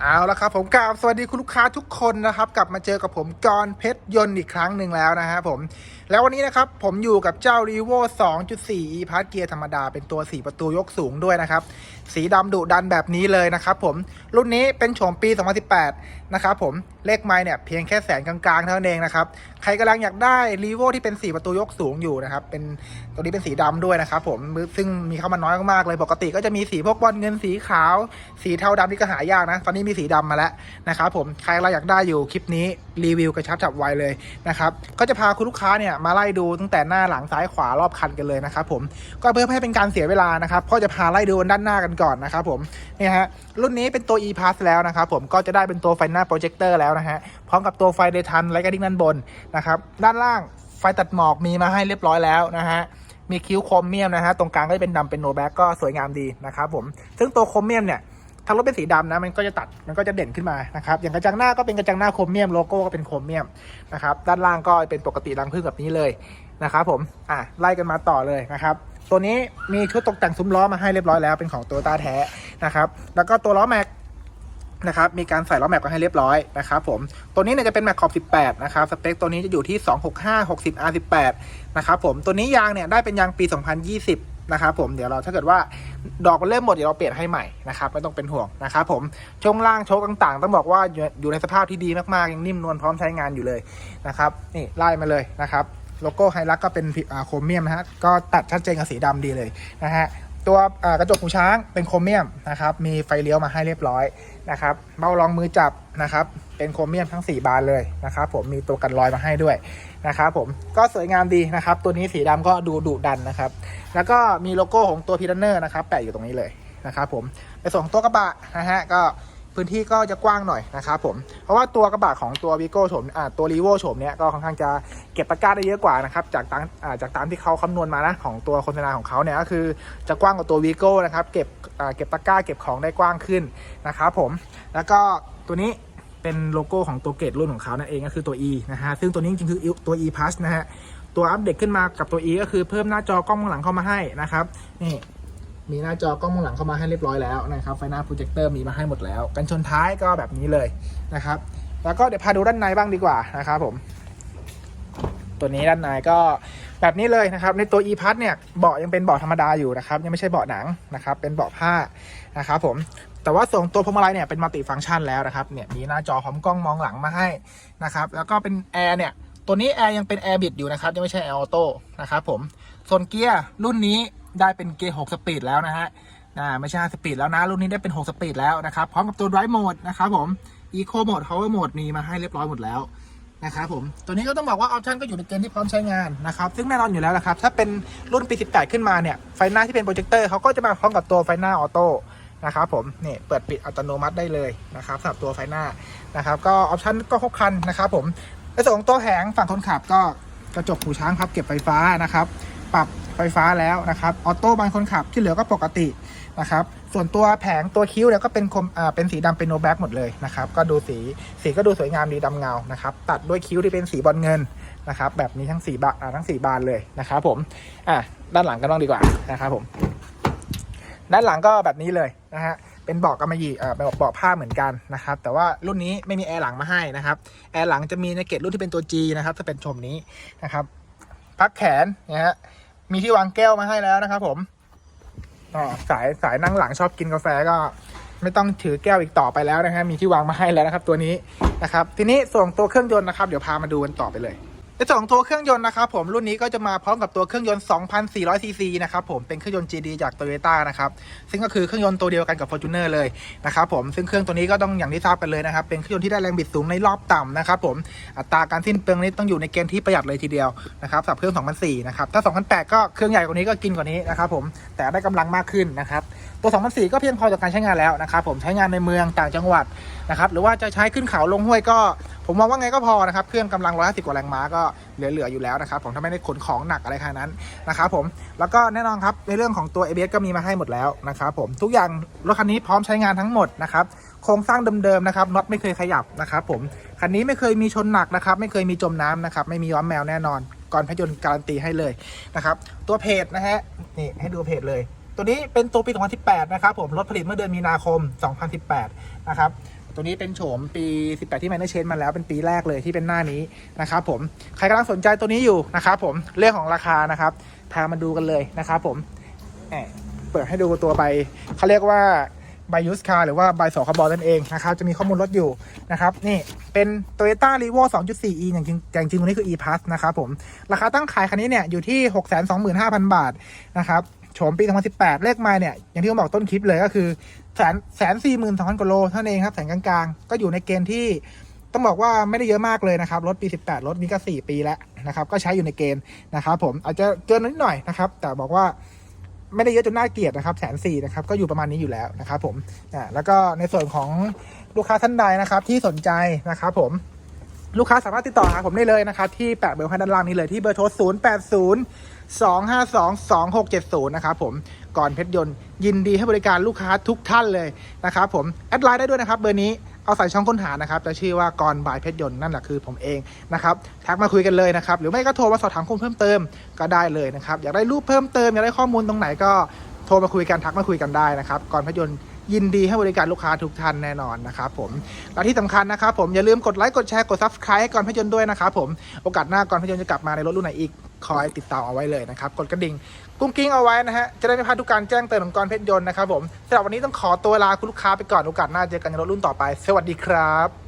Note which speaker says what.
Speaker 1: เอาละครับผมกราบสวัสดีคุณลูกค้าทุกคนนะครับ กลับมาเจอกับผมกรณ์เพชรยนต์อีกครั้งหนึ่งแล้วนะฮะผมแล้ววันนี้นะครับผมอยู่กับเจ้า r e v o 2.4 e p a s เกียร์ธรรมดาเป็นตัว 4 ประตูยกสูงด้วยนะครับ สีดำดุดันแบบนี้เลยนะครับผม รุ่นนี้เป็นโฉมปี 2018 นะครับผม เลขไม้เนี่ยเพียงแค่แสนกลางๆ เท่านั้นเองนะครับ ใครกำลังอยากได้ r e v o ที่เป็น 4 ประตูยกสูงอยู่นะครับ เป็นตัวนี้เป็นสีดำด้วยนะครับผม ซึ่งมีเข้ามาน้อยมากๆเลย ปกติก็จะมีสีพวกบอลเงินสีขาว สีเทาดำนี่ก็หายากนะ ตอนนี้มีสีดำมาแล้วนะครับผม ใครกำลังอยากได้อยู่คลิปนี้รีวิวกระชับจับไวเลยนะครับ ก็จะพาคุณลูกค้าเนี่ยมาไล่ดูตั้งแต่หน้าหลังซ้ายขวารอบคันกันเลยนะครับผมก็เพื่อให้เป็นการเสียเวลานะครับก็จะพาไล่ดูด้านหน้ากันก่อนนะครับผมนี่ฮะรุ่นนี้เป็นตัว e pass แล้วนะครับผมก็จะได้เป็นตัวไฟหน้าโปรเจคเตอร์แล้วนะฮะพร้อมกับตัวไฟเดทันไลท์กระดิ่งด้านบนนะครับด้านล่างไฟตัดหมอกมีมาให้เรียบร้อยแล้วนะฮะมีคิ้วโครเมียมนะฮะตรงกลางก็จะเป็นดำเป็นโนแบ็กก็สวยงามดีนะครับผมซึ่งตัวโครเมียมเนี่ย ถ้ารถเป็นสีดำนะมันก็จะตัดมันก็จะเด่นขึ้นมานะครับอย่างกระจังหน้าก็เป็นกระจังหน้าโครเมียมโลโก้ก็เป็นโครเมียมนะครับด้านล่างก็เป็นปกติรังพึ่งแบบนี้เลยนะครับผมอะไล่กันมาต่อเลยนะครับตัวนี้มีชุดตกแต่งซุ้มล้อมาให้เรียบร้อยแล้วเป็นของตัวตาแท้นะครับแล้วก็ตัวล้อแม็กนะครับมีการใส่ล้อแม็กก็ให้เรียบร้อยนะครับผมตัวนี้เนี่ยจะเป็นแม็กขอบ 18 นะครับสเปคตัวนี้จะอยู่ที่ 265 60 R18 นะครับผมตัวนี้ยางเนี่ยได้เป็นยางปี 2020นะครับผมเดี๋ยวเราถ้าเกิดว่า ดอกมันเริ่มหมดเดี๋ยวเราเปลี่ยนให้ใหม่นะครับไม่ต้องเป็นห่วงนะครับผมช่วงล่างโชคต่างๆ ต้องบอกว่าอยู่ในสภาพที่ดีมากๆยังนิ่มนวลพร้อมใช้งานอยู่เลยนะครับนี่ไล่มาเลยนะครับโลโก้ไฮรักก็เป็นอ่าโครเมียมนะฮะก็ตัดชัดเจนกับสีดำดีเลยนะฮะ ตัวกระจกหูช้างเป็นโครเมียมนะครับ มีไฟเลี้ยวมาให้เรียบร้อยนะครับเบ้ารองมือจับนะครับ เป็นโครเมียมทั้ง 4 บานเลยนะครับผมมีตัวกันรอยมาให้ด้วยนะครับผมก็สวยงามดีนะครับ ตัวนี้สีดำก็ดูดุดันนะครับ แล้วก็มีโลโก้ของตัวพีดันเนอร์นะครับ แปะอยู่ตรงนี้เลยนะครับผมในส่วนของตัวกระบะนะฮะก็ พื้นที่ก็จะกว้างหน่อยนะครับผม เพราะว่าตัวกระบะของตัววีโก้โฉมอ่าตัวรีโวโฉมเนี้ยก็ค่อนข้างจะเก็บตะกร้าได้เยอะกว่านะครับจากตามอ่าจากตามที่เขาคำนวณมานะของตัวโฆษณาของเขาเนี่ยก็คือจะกว้างกว่าตัววีโก้นะครับเก็บอ่าเก็บตะกร้าเก็บของได้กว้างขึ้นนะครับผมแล้วก็ตัวนี้เป็นโลโก้ของตัวเกรดรุ่นของเขานั่นเองก็คือตัว E นะฮะซึ่งตัวนี้จริงๆคือตัว E Plus นะฮะตัวอัปเดตขึ้นมากับตัว E ก็คือเพิ่มหน้าจอกล้องมองหลังเข้ามาให้นะครับนี่ มีหน้าจอกล้องมองหลังเข้ามาให้เรียบร้อยแล้วนะครับไฟหน้าโปรเจคเตอร์มีมาให้หมดแล้ว กันชนท้ายก็แบบนี้เลยนะครับ แล้วก็เดี๋ยวพาดูด้านในบ้างดีกว่านะครับผม ตัวนี้ด้านในก็แบบนี้เลยนะครับ ในตัว e p a s เนี่ยเบาะยังเป็นเบาะธรรมดาอยู่นะครับ ยังไม่ใช่เบาะหนังนะครับ เป็นเบาะผ้านะครับผมแต่ว่าส่งตัวพวงมาลัยเนี่ยเป็นมัลติฟังก์ชันแล้วนะครับเนี่ยมีหน้าจอพร้อมกล้องมองหลังมาให้นะครับแล้วก็เป็นแอร์เนี่ยตัวนี้แอร์ยังเป็นแอร์บิดอยู่นะครับยังไม่ใช่แอร์ออโต้นะครับผมส่วนเกียร์รุ่นนี้ ได้เป็นเกียร์6สปีดแล้วนะฮะอ่าไม่ใช่5สปีดแล้วนะ รุ่นนี้ได้เป็น 6 สปีดแล้วนะครับ พร้อมกับตัว Drive Mode นะครับผม Eco Mode Power Mode มีมาให้เรียบร้อยหมดแล้วนะครับผม ตัวนี้ก็ต้องบอกว่าออปชันก็อยู่ในเกณฑ์ที่พร้อมใช้งานนะครับ ซึ่งแน่นอนอยู่แล้วนะครับ ถ้าเป็นรุ่นปี 18 ขึ้นมาเนี่ย ไฟหน้าที่เป็นโปรเจคเตอร์เขาก็จะมาพร้อมกับตัวไฟหน้าออโต้นะครับผมนี่เปิดปิดอัตโนมัติได้เลยนะครับสำหรับตัวไฟหน้านะครับ ก็ออปชันก็ครบครันนะครับผมในส่วนของตัวแผงฝั่งคนขับก็กระจกหูช้างพับเก็บไฟฟ้านะครับ ปรับ ไฟฟ้าแล้วนะครับออโต้บานคนขับที่เหลือก็ปกตินะครับส่วนตัวแผงตัวคิ้วเนี่ยก็เป็นคมอ่าเป็นสีดำเป็นโนแบ็กหมดเลยนะครับก็ดูสีสีก็ดูสวยงามดีดำเงานะครับตัดด้วยคิ้วที่เป็นสีบอลเงินนะครับแบบนี้ทั้งสีบานทั้งสีบานเลยนะครับผมอะด้านหลังก็ต้องดีกว่านะครับผม ด้านหลังก็แบบนี้เลยนะฮะเป็นเบาะกำมะหยี่เอ่อเป็นเบาะผ้าเหมือนกันนะครับ แต่ว่ารุ่นนี้ไม่มีแอร์หลังมาให้นะครับ แอร์หลังจะมีในเกรดรุ่นที่เป็นตัว G นะครับถ้าเป็นชมนี้นะครับ พักแขนนะฮะ มีที่วางแก้วมาให้แล้วนะครับผมสายสายนั่งหลังชอบกินกาแฟก็ไม่ต้องถือแก้วอีกต่อไปแล้วนะฮะมีที่วางมาให้แล้วนะครับ ตัวนี้นะครับ ทีนี้ส่วนตัวเครื่องยนต์นะครับ เดี๋ยวพามาดูกันต่อไปเลย ในส่วนของตัวเครื่องยนต์นะครับผมรุ่นนี้ก็จะมาพร้อมกับตัวเครื่องยนต์ 2,400 ซีซีนะครับผมเป็นเครื่องยนต์ GD จาก Toyota นะครับซึ่งก็คือเครื่องยนต์ตัวเดียวกันกับ Fortuner เลยนะครับผมซึ่งเครื่องตัวนี้ก็ต้องอย่างที่ทราบกันเลยนะครับเป็นเครื่องยนต์ที่ได้แรงบิดสูงในรอบต่ำนะครับผมอัตราการสิ้นเปลืองนี้ต้องอยู่ในเกณฑ์ที่ประหยัดเลยทีเดียวนะครับสำหรับเครื่อง 2,400 นะครับถ้า 2,800 ก็เครื่องใหญ่กว่านี้ก็กินกว่านี้นะครับผมแต่ได้กำลังมากขึ้นนะครับ ตัว2004ก็เพียงพอต่อการใช้งานแล้วนะครับผมใช้งานในเมืองต่างจังหวัดนะครับหรือว่าจะใช้ขึ้นเขาลงห้วยก็ ผมมองว่าไงก็พอนะครับเครื่องกำลัง150กว่าแรงม้าก็เหลือๆอยู่แล้วนะครับผมถ้าไม่ได้ขนของหนักอะไรขนาดนั้นนะครับผมแล้วก็แน่นอนครับในเรื่องของตัว ABS ก็มีมาให้หมดแล้วนะครับผมทุกอย่างรถคันนี้พร้อมใช้งานทั้งหมดนะครับโครงสร้างเดิมๆนะครับน็อตไม่เคยขยับนะครับผมคันนี้ไม่เคยมีชนหนักนะครับไม่เคยมีจมน้ำนะครับไม่มีย้อมแมวแน่นอนก่อนพยนต์การันตีให้เลยนะครับตัวเพจนะฮะนี่ให้ดูเพจเลย ตัวนี้เป็นตัวปี 2018 นะครับผมรถผลิตเมื่อเดือนมีนาคม 2018 นะครับตัวนี้เป็นโฉมปี 18 ที่ Minor Change มาแล้วเป็นปีแรกเลยที่เป็นหน้านี้นะครับผมใครกำลังสนใจตัวนี้อยู่นะครับผมเรื่องของราคานะครับพามาดูกันเลยนะครับผมเปิดให้ดูตัวใบเขาเรียกว่าใบยูสคาหรือว่าใบสคบนั่นเองนะครับจะมีข้อมูลรถอยู่นะครับนี่เป็น Toyota r e v o 2.4e อย่างจริงแต่จริงตัวนี้คือ e plus นะครับผมราคาตั้งขายคันนี้เนี่ยอยู่ที่ 625,000 บาทนะครับ โฉมปี 2018 เลขไมาเนี่ย อย่างที่ผมบอกต้นคลิปเลยก็คือแสนแสนสี่หมื่นสองพันกิโลเท่านั้นเองครับ แสนกลางๆ ก็อยู่ในเกณฑ์ที่ต้องบอกว่าไม่ได้เยอะมากเลยนะครับ รถปี 18 รถนี้ก็ 4 ปีแล้วนะครับ ก็ใช้อยู่ในเกณฑ์นะครับผมอาจจะเกินนิดหน่อยนะครับ แต่บอกว่าไม่ได้เยอะจนน่าเกลียดนะครับแสนสี่นะครับ ก็อยู่ประมาณนี้อยู่แล้วนะครับผมอ่าแล้วก็ในส่วนของลูกค้าท่านใดนะครับที่สนใจนะครับผม ลูกค้าสามารถติดต่อหาผมได้เลยนะครับ ที่แปะเบอร์ให้ด้านล่างนี้เลยที่เบอร์โทร 0 8 0 2 5 2 2 6 7 0 นะครับผมก่อนเพชรยนต์ยินดีให้บริการลูกค้าทุกท่านเลยนะครับผมแอดไลน์ได้ด้วยนะครับเบอร์นี้เอาใส่ช่องค้นหานะครับจะชื่อว่ากรบายเพชรยนต์นั่นแหละคือผมเองนะครับทักมาคุยกันเลยนะครับ หรือไม่ก็โทรมาสอบถามข้อมูลเพิ่มเติมก็ได้เลยนะครับ อยากได้รูปเพิ่มเติมอยากได้ข้อมูลตรงไหนก็โทรมาคุยกันทักมาคุยกันได้นะครับกรเพชรยนต์ ยินดีให้บริการลูกค้าทุกท่านแน่นอนนะครับผมและที่สำคัญนะครับผมอย่าลืมกดไลค์กดแชร์กด subscribe ให้ก่อนพยนต์ด้วยนะครับผมโอกาสหน้าก่อนพยนต์จะกลับมาในรถรุ่นไหนอีกคอยติดตามเอาไว้เลยนะครับกดกระดิ่งกุ้งกิ้งเอาไว้นะฮะจะได้ไม่พลาดทุกการแจ้งเตือนของกรเพชรยนต์นะครับผมสำหรับวันนี้ต้องขอตัวลาคุณลูกค้าไปก่อนโอกาสหน้าเจอกันในรถรุ่นต่อไป สวัสดีครับ